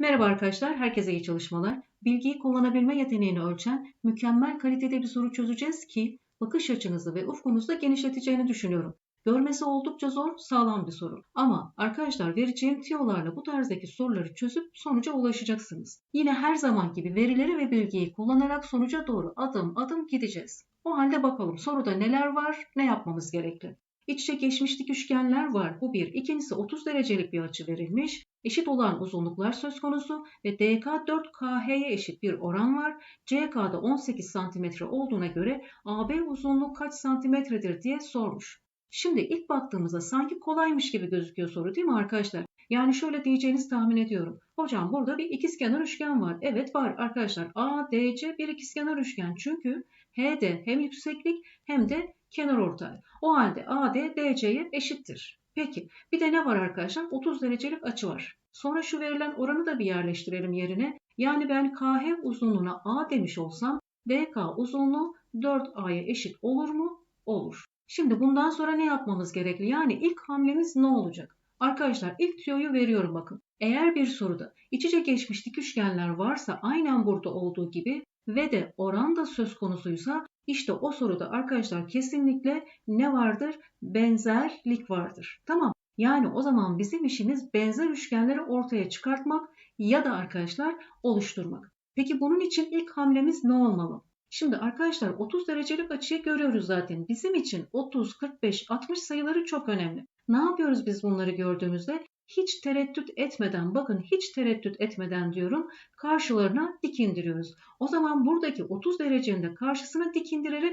Merhaba arkadaşlar, herkese iyi çalışmalar. Bilgiyi kullanabilme yeteneğini ölçen mükemmel kalitede bir soru çözeceğiz ki bakış açınızı ve ufkunuzu da genişleteceğini düşünüyorum. Görmesi oldukça zor, sağlam bir soru. Ama arkadaşlar vereceğim tiyolarla bu tarzdaki soruları çözüp sonuca ulaşacaksınız. Yine her zaman gibi verileri ve bilgiyi kullanarak sonuca doğru adım adım gideceğiz. O halde bakalım soruda neler var, ne yapmamız gerekli? İç içe geçmiş dik üçgenler var. Bu bir. İkincisi 30 derecelik bir açı verilmiş. Eşit olan uzunluklar söz konusu ve DK 4KH'ye eşit bir oran var. CK'da 18 cm olduğuna göre AB uzunluğu kaç santimetredir diye sormuş. Şimdi ilk baktığımızda sanki kolaymış gibi gözüküyor soru değil mi arkadaşlar? Yani şöyle diyeceğinizi tahmin ediyorum. Hocam burada bir ikizkenar üçgen var. Evet var arkadaşlar. ADC bir ikizkenar üçgen. Çünkü HD hem yükseklik hem de kenar ortay. O halde AD DC'ye eşittir. Peki bir de ne var arkadaşlar? 30 derecelik açı var. Sonra şu verilen oranı da bir yerleştirelim yerine. Yani ben KH uzunluğuna A demiş olsam DK uzunluğu 4A'ya eşit olur mu? Olur. Şimdi bundan sonra ne yapmamız gerekli? Yani ilk hamlemiz ne olacak? Arkadaşlar ilk tüyoyu veriyorum bakın. Eğer bir soruda iç içe geçmiş dik üçgenler varsa aynen burada olduğu gibi ve de oran da söz konusuysa işte o soruda arkadaşlar kesinlikle ne vardır? Benzerlik vardır. Tamam. Yani o zaman bizim işimiz benzer üçgenleri ortaya çıkartmak ya da arkadaşlar oluşturmak. Peki bunun için ilk hamlemiz ne olmalı? Şimdi arkadaşlar 30 derecelik açıyı görüyoruz zaten. Bizim için 30, 45, 60 sayıları çok önemli. Ne yapıyoruz biz bunları gördüğümüzde? Hiç tereddüt etmeden, bakın hiç tereddüt etmeden diyorum, karşılarına dik indiriyoruz. O zaman buradaki 30 derecenin de karşısına dik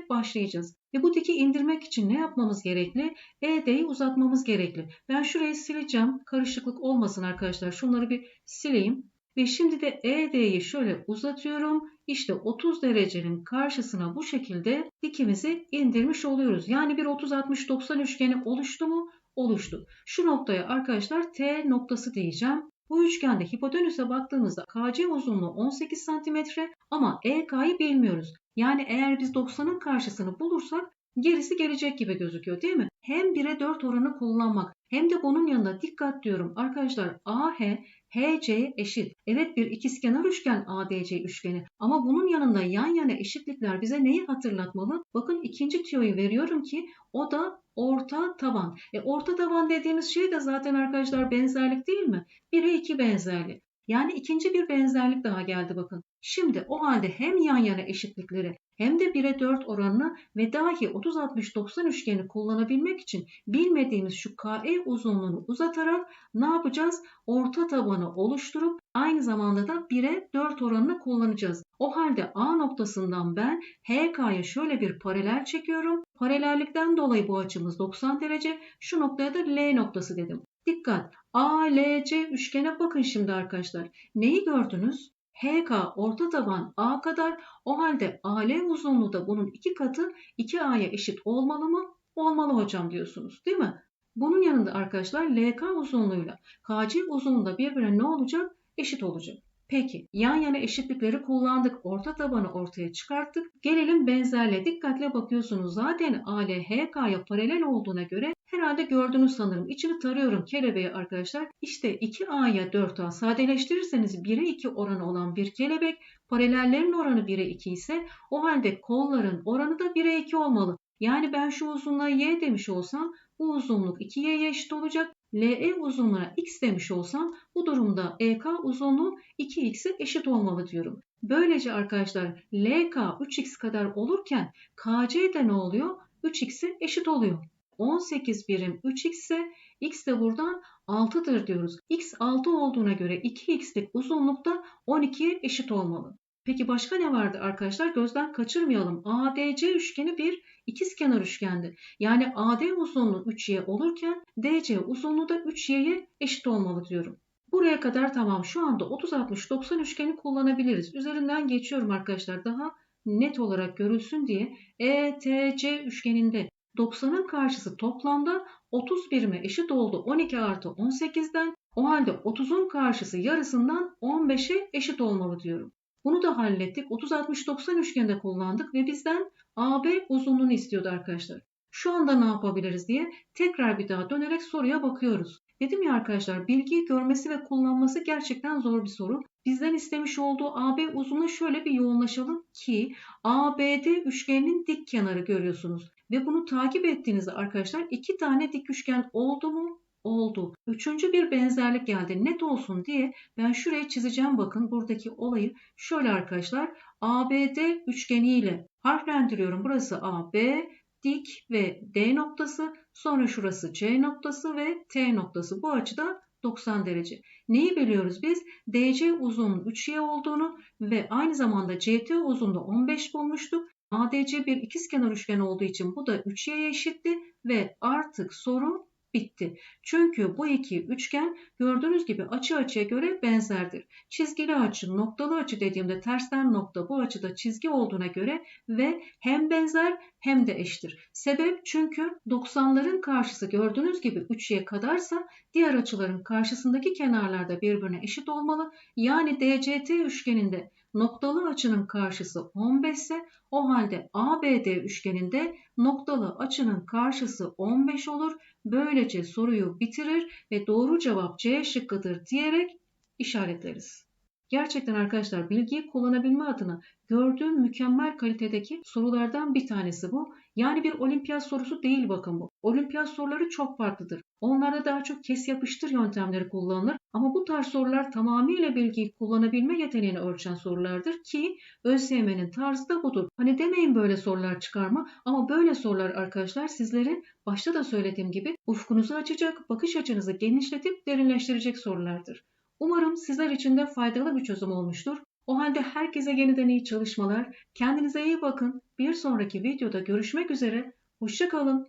başlayacağız. Ve bu diki indirmek için ne yapmamız gerekli? ED'yi uzatmamız gerekli. Ben şurayı sileceğim. Karışıklık olmasın arkadaşlar. Şunları bir sileyim. Ve şimdi de ED'yi şöyle uzatıyorum. İşte 30 derecenin karşısına bu şekilde dikimizi indirmiş oluyoruz. Yani bir 30-60-90 üçgeni oluştu mu? Oluştu. Şu noktaya arkadaşlar T noktası diyeceğim. Bu üçgende hipotenüse baktığımızda KC uzunluğu 18 cm ama EK'yı bilmiyoruz. Yani eğer biz 90'ın karşısını bulursak gerisi gelecek gibi gözüküyor değil mi? Hem 1'e 4 oranı kullanmak hem de bunun yanında dikkat diyorum arkadaşlar AH HC eşit. Evet bir ikizkenar üçgen ADC üçgeni ama bunun yanında yan yana eşitlikler bize neyi hatırlatmalı? Bakın ikinci tüyoyu veriyorum ki o da orta taban. E, orta taban dediğimiz şey de zaten arkadaşlar benzerlik değil mi? 1'e 2 benzerlik. Yani ikinci bir benzerlik daha geldi bakın. Şimdi o halde hem yan yana eşitlikleri hem de 1'e 4 oranını ve dahi 30-60-90 üçgeni kullanabilmek için bilmediğimiz şu KE uzunluğunu uzatarak ne yapacağız? Orta tabanı oluşturup aynı zamanda da 1'e 4 oranını kullanacağız. O halde A noktasından ben HK'ya şöyle bir paralel çekiyorum. Paralellikten dolayı bu açımız 90 derece. Şu noktaya da L noktası dedim. Dikkat! ALC üçgene bakın şimdi arkadaşlar. Neyi gördünüz? HK orta taban A kadar o halde AL uzunluğu da bunun iki katı 2A'ya eşit olmalı mı? Olmalı hocam diyorsunuz değil mi? Bunun yanında arkadaşlar LK uzunluğuyla KC uzunluğu da birbirine ne olacak? Eşit olacak. Peki yan yana eşitlikleri kullandık. Orta tabanı ortaya çıkarttık. Gelelim benzerliğe. Dikkatle bakıyorsunuz. Zaten AL HK'ya paralel olduğuna göre herhalde gördünüz sanırım. İçini tarıyorum kelebeği arkadaşlar. İşte 2A'ya 4A sadeleştirirseniz 1'e 2 oranı olan bir kelebek. Paralellerin oranı 1'e 2 ise o halde kolların oranı da 1'e 2 olmalı. Yani ben şu uzunluğa y demiş olsam bu uzunluk 2y'ye eşit olacak. LE uzunluğuna x demiş olsam bu durumda EK uzunluğu 2x'e eşit olmalı diyorum. Böylece arkadaşlar LK 3x kadar olurken KC de ne oluyor? 3x'e eşit oluyor. 18 birim 3x ise x de buradan 6'dır diyoruz. x 6 olduğuna göre 2x'lik uzunluk da 12'ye eşit olmalı. Peki başka ne vardı arkadaşlar? Gözden kaçırmayalım. ADC üçgeni bir ikizkenar üçgendi. Yani AD uzunluğu 3y olurken DC uzunluğu da 3y'ye eşit olmalı diyorum. Buraya kadar tamam. Şu anda 30-60-90 üçgeni kullanabiliriz. Üzerinden geçiyorum arkadaşlar. Daha net olarak görülsün diye ETC üçgeninde 90'ın karşısı toplamda 30 birime eşit oldu 12 artı 18'den. O halde 30'un karşısı yarısından 15'e eşit olmalı diyorum. Bunu da hallettik. 30-60-90 üçgende kullandık ve bizden AB uzunluğunu istiyordu arkadaşlar. Şu anda ne yapabiliriz diye tekrar bir daha dönerek soruya bakıyoruz. Dedim ya arkadaşlar bilgiyi görmesi ve kullanması gerçekten zor bir soru. Bizden istemiş olduğu AB uzunluğuna şöyle bir yoğunlaşalım ki ABD üçgeninin dik kenarı görüyorsunuz. Ve bunu takip ettiğinizde arkadaşlar iki tane dik üçgen oldu mu? Oldu. Üçüncü bir benzerlik geldi. Net olsun diye ben şuraya çizeceğim bakın buradaki olayı. Şöyle arkadaşlar ABD üçgeniyle harflendiriyorum. Burası AB, dik ve D noktası. Sonra şurası C noktası ve T noktası. Bu açıda 90 derece. Neyi biliyoruz biz? DC uzunluğunun 3y olduğunu ve aynı zamanda CT uzunluğu 15 bulmuştuk. ADC bir ikizkenar üçgen olduğu için bu da 3y'ye eşitti ve artık soru bitti. Çünkü bu iki üçgen gördüğünüz gibi açı açıya göre benzerdir. Çizgili açı, noktalı açı dediğimde tersten nokta bu açıda çizgi olduğuna göre ve hem benzer hem de eşittir. Sebep çünkü 90'ların karşısı gördüğünüz gibi 3'ye kadarsa diğer açıların karşısındaki kenarlar da birbirine eşit olmalı. Yani DCT üçgeninde noktalı açının karşısı 15 ise o halde ABD üçgeninde noktalı açının karşısı 15 olur. Böylece soruyu bitirir ve doğru cevap C şıkkıdır diyerek işaretleriz. Gerçekten arkadaşlar bilgiyi kullanabilme adına gördüğüm mükemmel kalitedeki sorulardan bir tanesi bu. Yani bir olimpiyat sorusu değil bakın bu. Olimpiyat soruları çok farklıdır. Onlarda daha çok kes yapıştır yöntemleri kullanılır. Ama bu tarz sorular tamamıyla bilgiyi kullanabilme yeteneğini ölçen sorulardır ki ÖSYM'nin tarzı da budur. Hani demeyin böyle sorular çıkarma ama böyle sorular arkadaşlar sizlerin başta da söylediğim gibi ufkunuzu açacak, bakış açınızı genişletip derinleştirecek sorulardır. Umarım sizler için de faydalı bir çözüm olmuştur. O halde herkese yeniden iyi çalışmalar. Kendinize iyi bakın. Bir sonraki videoda görüşmek üzere. Hoşçakalın.